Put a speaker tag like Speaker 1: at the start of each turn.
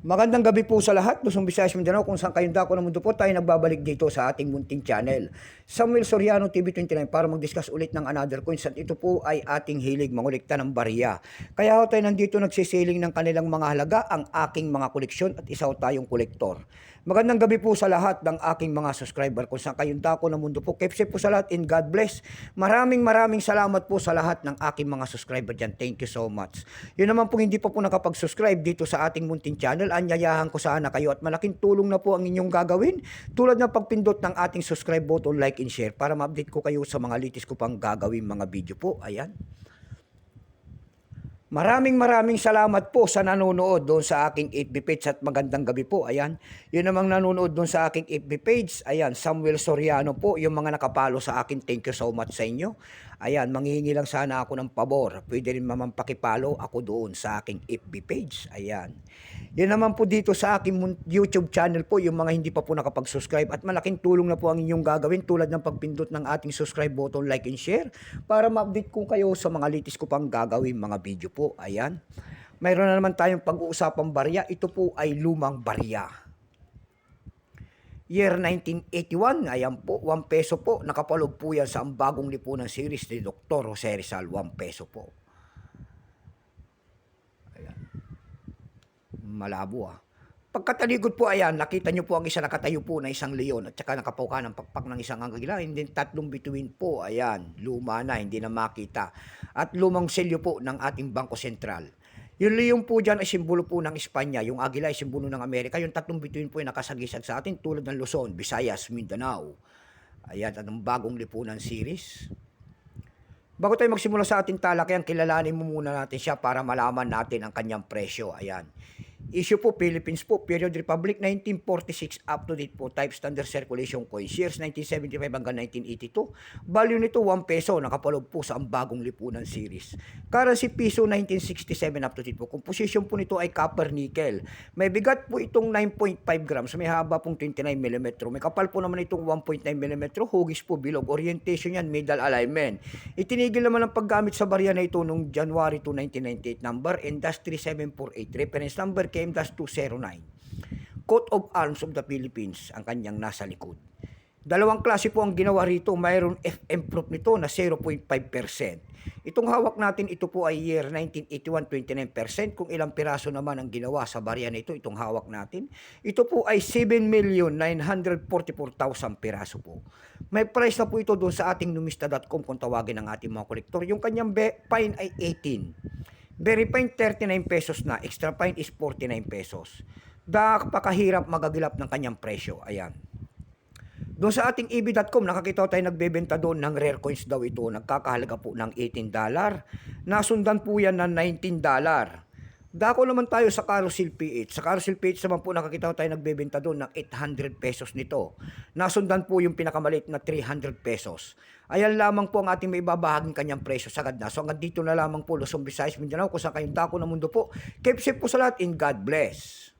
Speaker 1: Magandang gabi po sa lahat, Luzon, Visayas, Mindanao, kung saan kayong dako ng mundo po, tayo nagbabalik dito sa ating munting channel. Samuel Soriano TV29 para mag-discuss ulit ng another coins at ito po ay ating hilig mangulikta ng bariya. Kaya ho tayo nandito nagsisiling ng kanilang mga halaga ang aking mga koleksyon at isa ho tayong kolektor. Magandang gabi po sa lahat ng aking mga subscriber kung saan kayong dako ng mundo po. Keep safe po sa lahat and God bless. Maraming maraming salamat po sa lahat ng aking mga subscriber dyan. Thank you so much. Yun naman po hindi pa po nakapag-subscribe dito sa ating munting channel. Anyayahan ko sana kayo at malaking tulong na po ang inyong gagawin tulad ng pagpindot ng ating subscribe button, like and share para ma-update ko kayo sa mga litis ko pang gagawin mga video po. Ayan. Maraming maraming salamat po sa nanonood doon sa aking FB page at magandang gabi po. Ayan. Yun namang nanonood doon sa aking FB page. Ayan, Samuel Soriano po. Yung mga nakapalo sa akin, thank you so much sa inyo. Ayan, manghihingi lang sana ako ng pabor. Pwede rin mamang pakipalo ako doon sa aking FB page. Ayan. Yan naman po dito sa aking YouTube channel po, yung mga hindi pa po nakapag-subscribe at malaking tulong na po ang inyong gagawin tulad ng pagpindot ng ating subscribe button, like and share para ma-update ko kayo sa mga latest ko pang gagawin mga video po. Ayan. Mayroon na naman tayong pag-uusapang barya. Ito po ay lumang barya. Year 1981, ayan po, 1 peso po. Nakapalog po yan sa ang bagong lipunan series ni Dr. Jose Rizal, 1 peso po. Ayan. Malabo ah. Pagkatalikod po ayan, nakita nyo po ang isa nakatayo po na isang leon at saka nakapauka ng pakpak ng isang anggila. Hindi tatlong bituin po, ayan, luma na, hindi na makita. At lumang selyo po ng ating Bangko Sentral. Yung leon po dyan ay simbolo po ng Espanya, yung agila ay simbolo ng Amerika. Yung tatlong bituin po ay nakasagisag sa atin tulad ng Luzon, Visayas, Mindanao. Ayan, at ang bagong lipunan series. Bago tayo magsimula sa ating talakayan, kilalanin mo muna natin siya para malaman natin ang kanyang presyo. Ayan. Issue po, Philippines po, period Republic 1946 up to date po, type standard circulation coins, years 1975 hanggang 1982. Value nito 1 peso, nakapalog po sa ang bagong lipunan series. Currency piso 1967 up to date po. Composition po nito ay copper nickel. May bigat po itong 9.5 grams, may haba pong 29 mm. May kapal po naman itong 1.9 mm, hugis po bilog. Orientation yan, middle alignment. Itinigil naman ang paggamit sa barya na ito noong January 2, 1998 number, Industry 748, reference number KM-209. Coat of Arms of the Philippines ang kanyang nasa likod. Dalawang klase po ang ginawa rito. Mayroon FM proof nito na 0.5%. Itong hawak natin, ito po ay year 1981, 29%. Kung ilang piraso naman ang ginawa sa barya na ito, itong hawak natin. Ito po ay 7,944,000 piraso po. May price na po ito doon sa ating numista.com kung tawagin ng ating mga kolektor. Yung kanyang fine ay 18. Very fine, 39 pesos na. Extra fine is 49 pesos. Napakahirap magagilap ng kanyang presyo. Ayan. Doon sa ating EB.com, nakakita tayo nagbebenta doon ng rare coins daw ito. Nagkakahalaga po ng 18 dollar. Nasundan po yan ng 19 dollar. Dako naman tayo sa Carousel PH. Sa Carousel PH naman po nakakita tayo nagbebenta doon ng 800 pesos nito. Nasundan po yung pinakamalit na 300 pesos. Ayan lamang po ang ating may babahaging kanyang presyo sagad na. So hanggang dito na lamang po Luzon, Visayas, Mindanao kung saan kayong dako ng mundo po. Keep safe po sa lahat and God bless.